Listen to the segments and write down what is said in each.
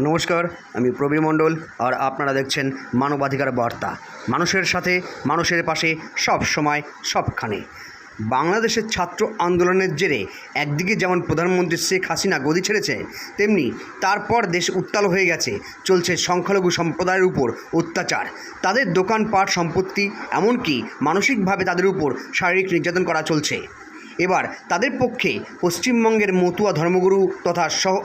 নমস্কার, আমি প্রবীর মণ্ডল আর আপনারা দেখছেন মানবাধিকার বার্তা। মানুষের সাথে, মানুষের পাশে, সব সময়, সবখানে। বাংলাদেশের ছাত্র আন্দোলনের জেরে একদিকে যেমন প্রধানমন্ত্রী শেখ হাসিনা গদি ছেড়েছে, তেমনি তারপর দেশ উত্তাল হয়ে গেছে, চলছে সংখ্যালঘু সম্প্রদায়ের উপর অত্যাচার। তাদের দোকানপাট সম্পত্তি, এমনকি মানসিকভাবে তাদের উপর শারীরিক নির্যাতন করা চলছে। এবার তাদের পক্ষে পশ্চিমবঙ্গের মতুয়া ধর্মগুরু তথা সহ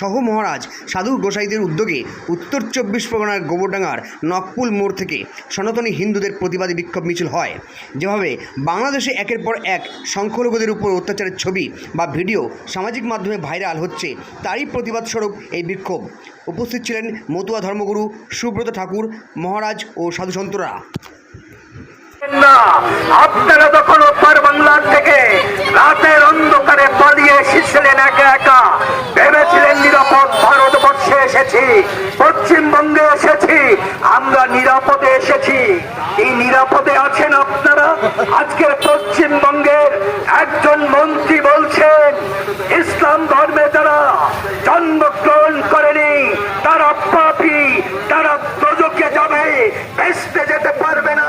সহ মহারাজ সাধু গোসাইদের উদ্যোগে উত্তর চব্বিশ পরগনার গোবরডাঙ্গার নকপুল মোড় থেকে সনাতনী হিন্দুদের প্রতিবাদী বিক্ষোভ মিছিল হয়। যেভাবে বাংলাদেশে একের পর এক সংখ্যালঘুদের উপর অত্যাচারের ছবি বা ভিডিও সামাজিক মাধ্যমে ভাইরাল হচ্ছে, তারই প্রতিবাদ স্বরূপ এই বিক্ষোভ। উপস্থিত ছিলেন মতুয়া ধর্মগুরু সুব্রত ঠাকুর, মহারাজ ও সাধুসন্তরা আপনারা যখন ওপার বাংলার থেকে রাতের অন্ধকারে পালিয়ে এসেছিলেন একা একা ভেবেছিলেন নিরাপদ ভারতবর্ষে এসেছি পশ্চিমবঙ্গে এসেছি, আমরা নিরাপদে এসেছি। এই নিরাপদে আছেন আপনারা? আজকে পশ্চিমবঙ্গের একজন মন্ত্রী বলছেন, ইসলাম ধর্মে যারা জন্মগ্রহণ করেনি, তারা পাপি, তারা প্রযোগে যাবে বেসতে যেতে পারবে না।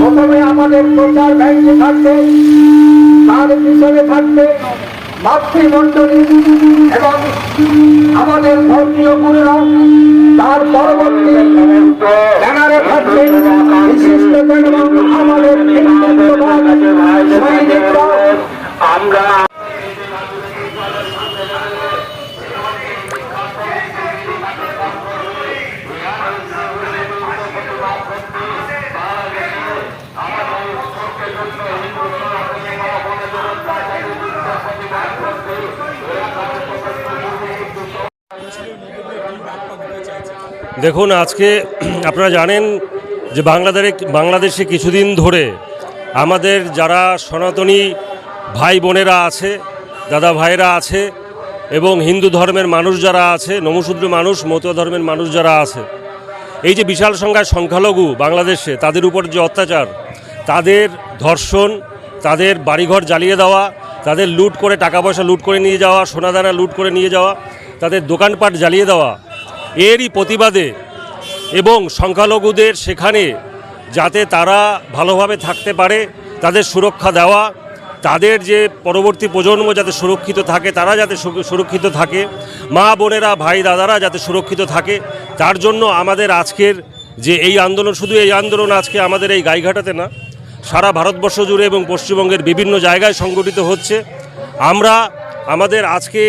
প্রথমে আমাদের প্রচার ব্যাংকে থাকবে, তার পিছনে থাকবে মাতৃমণ্ডলী এবং আমাদের ধর্মীয় গুরুরা, তার পরবর্তী ব্যানারে বিশিষ্ট এবং আমাদের হিন্দুত্ববাদ সৈনিকরা আমরা দেখুন, আজকে আপনারা জানেন যে বাংলাদেশে বাংলাদেশে কিছুদিন ধরে আমাদের যারা সনাতনী ভাই বোনেরা আছে, দাদা ভাইরা আছে, এবং হিন্দু ধর্মের মানুষ যারা আছে নমশূদ্র মানুষ, মতুয়া ধর্মের মানুষ যারা আছে, এই যে বিশাল সংখ্যায় সংখ্যালঘু বাংলাদেশে, তাদের উপর যে অত্যাচার, তাদের ধর্ষণ, তাদের বাড়িঘর জ্বালিয়ে দেওয়া, তাদের লুট করে টাকা পয়সা লুট করে নিয়ে যাওয়া, সোনাদানা লুট করে নিয়ে যাওয়া, তাদের দোকানপাট জ্বালিয়ে দেওয়া এরই প্রতিবাদে এবং সংখ্যালঘুদের সেখানে যাতে তারা ভালোভাবে থাকতে পারে, তাদের সুরক্ষা দেওয়া, তাদের যে পরবর্তী প্রজন্ম যাতে সুরক্ষিত থাকে, তারা যাতে সুরক্ষিত থাকে, মা বোনেরা, ভাই দাদারা যাতে সুরক্ষিত থাকে, তার জন্য আমাদের আজকের যে এই আন্দোলন, শুধু এই আন্দোলন আজকে আমাদের এই গাইঘাটাতে না, সারা ভারতবর্ষ জুড়ে এবং পশ্চিমবঙ্গের বিভিন্ন জায়গায় সংগঠিত হচ্ছে। আমরা আমাদের আজকে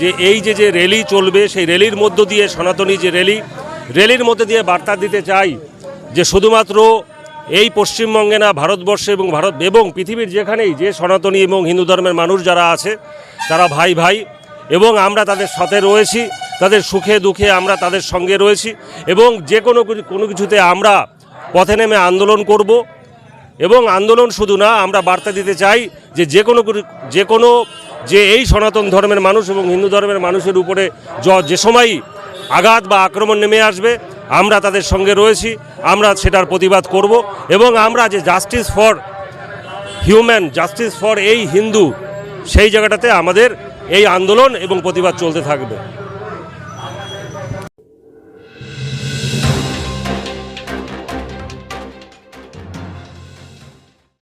যে এই যে যে র্যালি চলবে, সেই র্যালির মধ্য দিয়ে সনাতনী যে র্যালি, র্যালির মধ্যে দিয়ে বার্তা দিতে চাই যে শুধুমাত্র এই পশ্চিমবঙ্গে না, ভারতবর্ষে এবং ভারত এবং পৃথিবীর যেখানেই যে সনাতনী এবং হিন্দু ধর্মের মানুষ যারা আছে, তারা ভাই ভাই, এবং আমরা তাদের সাথে রয়েছি, তাদের সুখে দুঃখে আমরা তাদের সঙ্গে রয়েছি, এবং যে কোনো কোনো কিছুতে আমরা পথে নেমে আন্দোলন করব, এবং আন্দোলন শুধু না, আমরা বার্তা দিতে চাই যে যে কোনো যে কোনো যে এই সনাতন ধর্মের মানুষ এবং হিন্দু ধর্মের মানুষের উপরে য- যে সময় আঘাত বা আক্রমণ নেমে আসবে, আমরা তাদের সঙ্গে রয়েছি, আমরা সেটার প্রতিবাদ করব এবং আমরা যে justice for human justice for এই হিন্দু, সেই জায়গাটাতে আমাদের এই আন্দোলন এবং প্রতিবাদ চলতে থাকবে।